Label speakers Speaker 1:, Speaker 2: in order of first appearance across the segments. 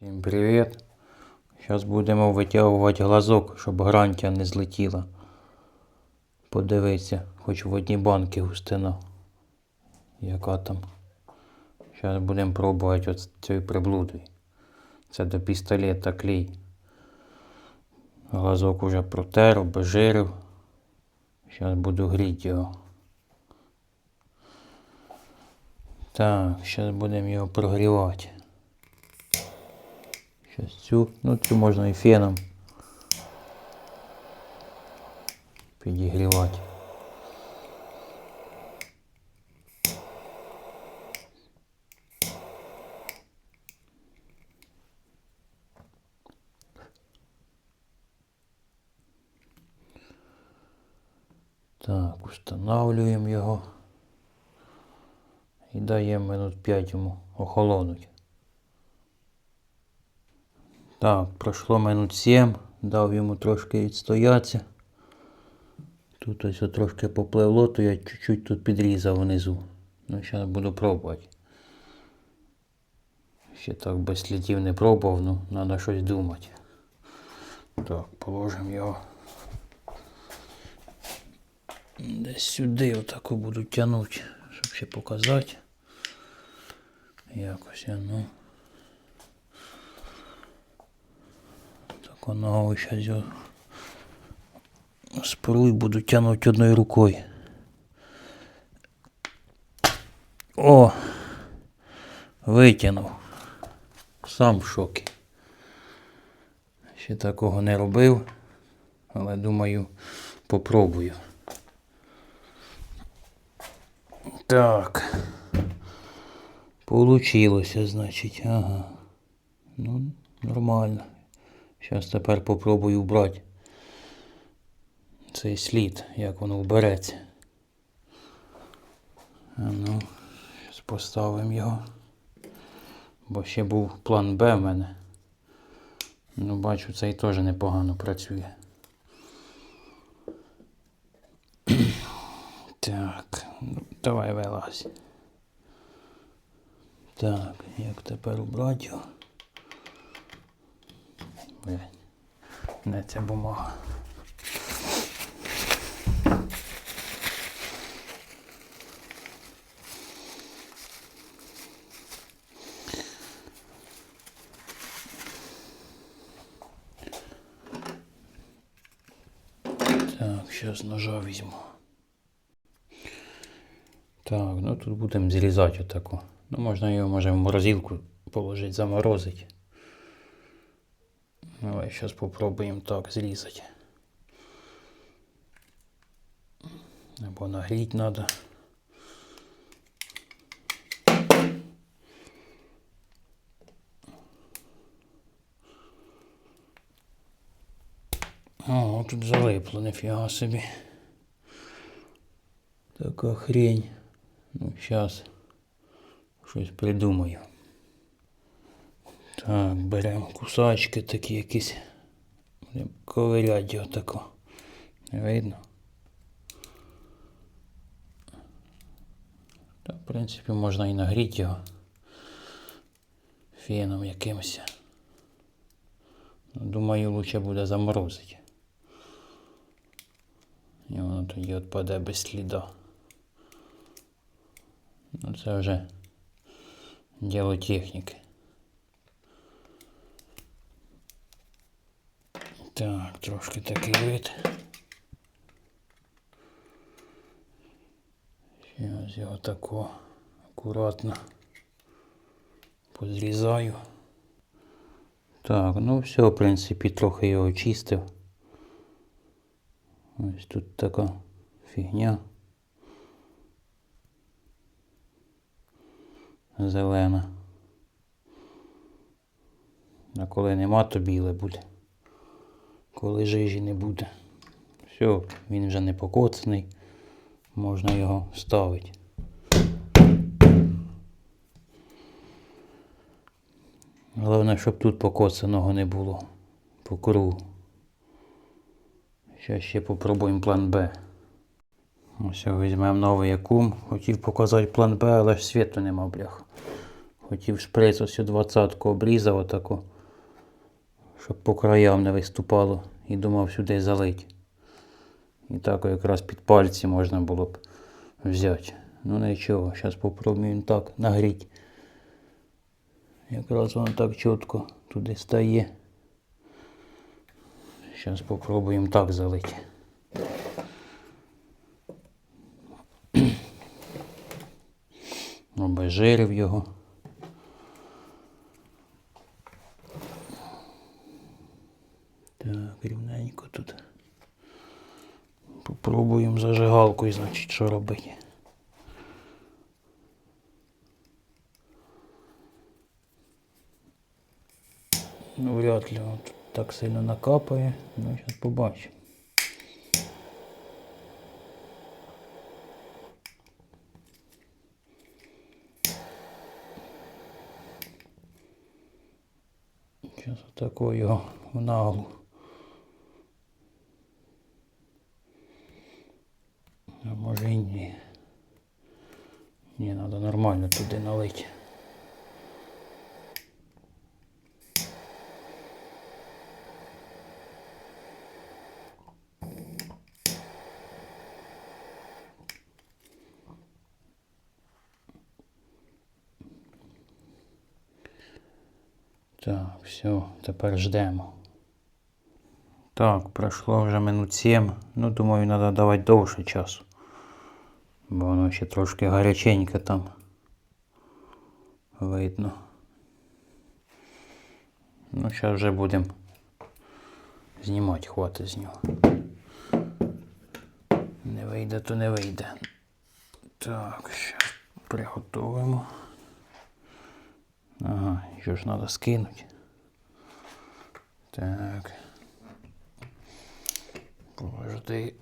Speaker 1: Всім привіт. Зараз будемо витягувати глазок, щоб грантя не злетіла. Подивися, хоч в одній банки густина. Яка там. Зараз будемо пробувати от цією приблудою. Це до пістолета клей. Глазок уже протер, обезжирив. Зараз буду гріти його. Так, зараз будемо його прогрівати. Щас цю, ну цю можна і феном підігрівати. Так, встановлюємо його і даємо минут 5 йому охолонуть. Так, пройшло минут 7, дав йому трошки відстоятися. Тут ось трошки попливло, то я чуть-чуть тут підрізав внизу. Ну, зараз буду пробувати. Ще так без слідів не пробував, ну, треба щось думати. Так, положимо його. Десь сюди отако буду тягнути, щоб ще показати. Якось ну. Воно зараз спору і буду тягнути одною рукою. О! Витягнув. Сам в шокі. Ще такого не робив, але думаю, попробую. Так. Получилося, значить, ага. Ну, нормально. Зараз тепер попробую вбрати цей слід, як воно вбереться. А ну, зараз поставимо його. Бо ще був план Б в мене. Ну, бачу, цей теж непогано працює. Так, ну, давай вилазь. Так, як тепер убрати його? Блядь, не ця бумага. Так, зараз ножа візьму. Так, ну тут будемо зрізати отаку. Ну, можна його може в морозилку положити, заморозити. Давай зараз попробуємо так зрізати. Або нагріть треба. О, тут залипло, нифіга собі. Така хрень. Ну, зараз щось придумаю. Так, беремо кусачки такі якісь. Будемо ковиряти його. Не видно? Та, в принципі, можна і нагріти його феном якимось. Ну, Думаю, лучше буде заморозити. І воно тоді відпаде без сліда. Ну це вже діло техніки. Так, трошки такий вид. Зараз його тако акуратно позрізаю. Так, ну все, в принципі, трохи його очистив. Ось тут така фігня. Зелена. А коли нема, то біле буде. Коли жижі не буде. Все, він вже не покоцаний. Можна його ставити. Головне, щоб тут покоцаного не було. По кругу. Зараз ще попробуємо план Б. Ось візьмемо новий акум. Хотів показати план Б, але ж світу нема, бляха. Хотів шприц ось двадцятку обрізав отако, щоб по краям не виступало. І думав сюди залить. І так якраз під пальці можна було б взяти. Ну нічого, зараз попробуємо так нагріти. Якраз воно так чітко туди стає. Зараз попробуємо так залити. Обезжирив його. Так, рівненько тут. Попробуємо зажигалкою, значить, що робити. Ну, вряд ли он так сильно накапає. Ну, зараз побачимо. Зараз отако його в наглу. А може і ні. Ні, треба нормально туди налити. Так, все, тепер ждемо. Так, пройшло вже минут 7. Ну, думаю, треба давати довше часу. Бо воно ще трошки гаряченьке там. Видно. Ну, зараз вже будемо знімати, хватить з нього. Не вийде, то не вийде. Так, зараз приготуємо. Ага, що ж треба скинути. Так. Подожди.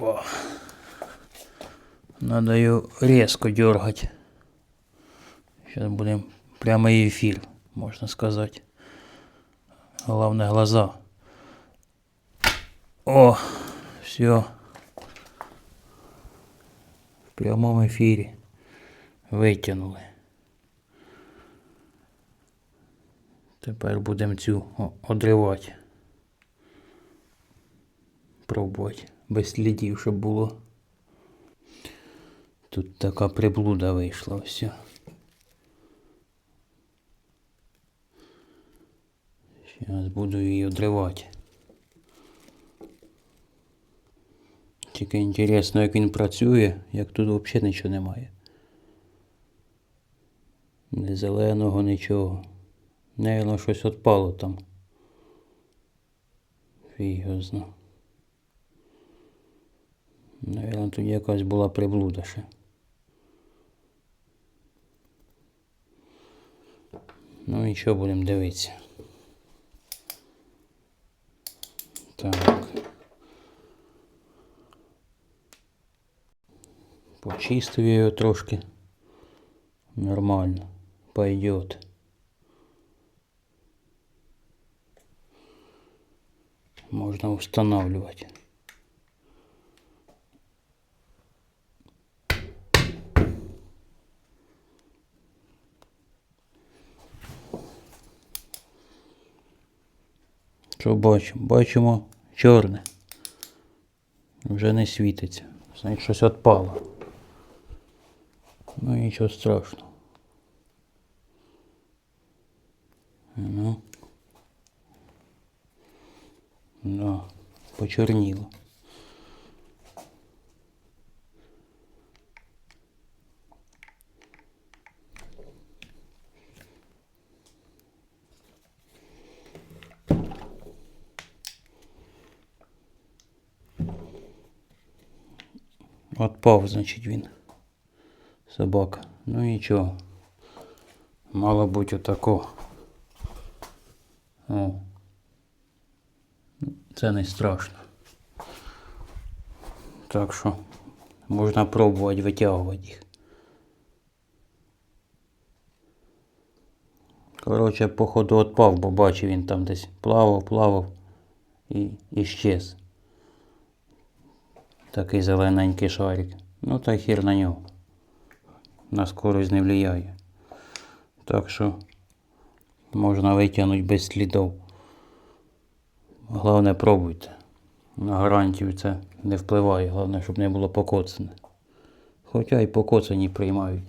Speaker 1: Опа. Надо ее резко дергать. Сейчас будем прямой эфир, можно сказать. Главное глаза. О, все. В прямом эфире. Витягнули. Тепер будемо цю одривати. Пробувати. Без слідів, щоб було. Тут така приблуда вийшла все. Зараз буду її одривати. Тільки інтересно, як він працює, як тут взагалі нічого немає. Ні зеленого, нічого. Наверно, щось відпало там. Фіг Наверно, тут якась була приблуда ще. Ну нічого, будемо дивитися. Так. Почистив я його трошки. Нормально. Пойдет. Можно устанавливать. Що бачимо? Бачимо чорне. Вже не світиться. Значить, щось відпало. Ну нічого страшного. Ну. Да, почорніло. Отпав, значить, він. Собака. Ну нічого. Мало бути отако. О. Це не страшно. Так що можна пробувати витягувати їх. Коротше, походу відпав, бо бачив він там десь плавав, плавав і щез. Такий зелененький шарик. Ну та хір на нього. На скорость не впливає. Так що можна витягнути без слідів. Головне пробуйте. На гарантію це не впливає. Головне, щоб не було покоцане. Хоча й покоцані приймають.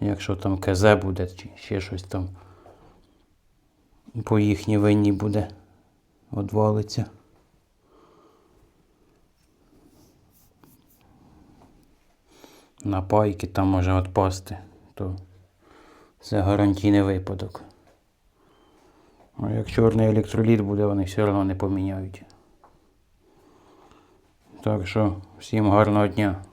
Speaker 1: Якщо там КЗ буде чи ще щось там по їхній винні буде одвалиться. На пайки там може відпасти, то це гарантійний випадок. А як чорний електроліт буде, вони все одно не поміняють. Так що всім гарного дня.